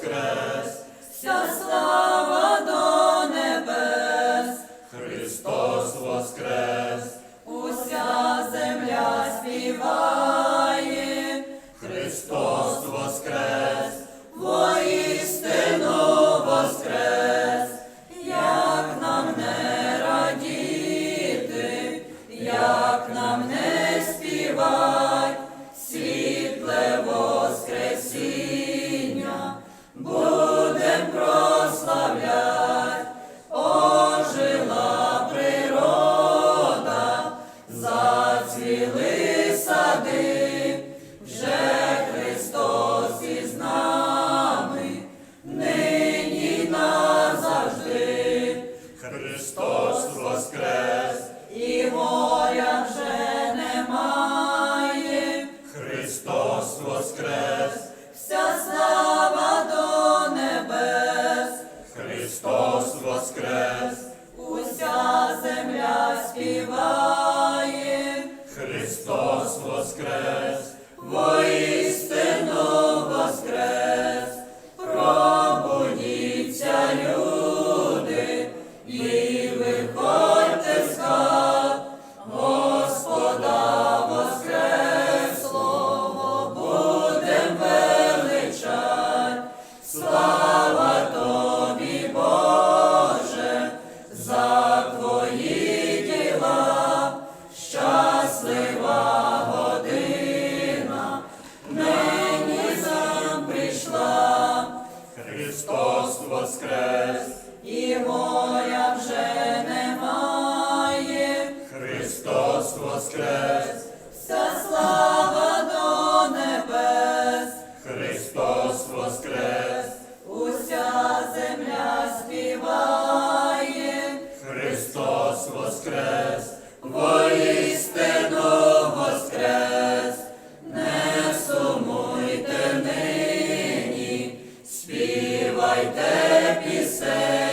Воскрес! Христос воскрес, і горя вже немає, Христос воскрес, вся слава до небес, Христос воскрес, уся земля співає, Христос воскрес. співає, Христос воскрес, воістину воскрес, не сумуйте нині, співайте пісень.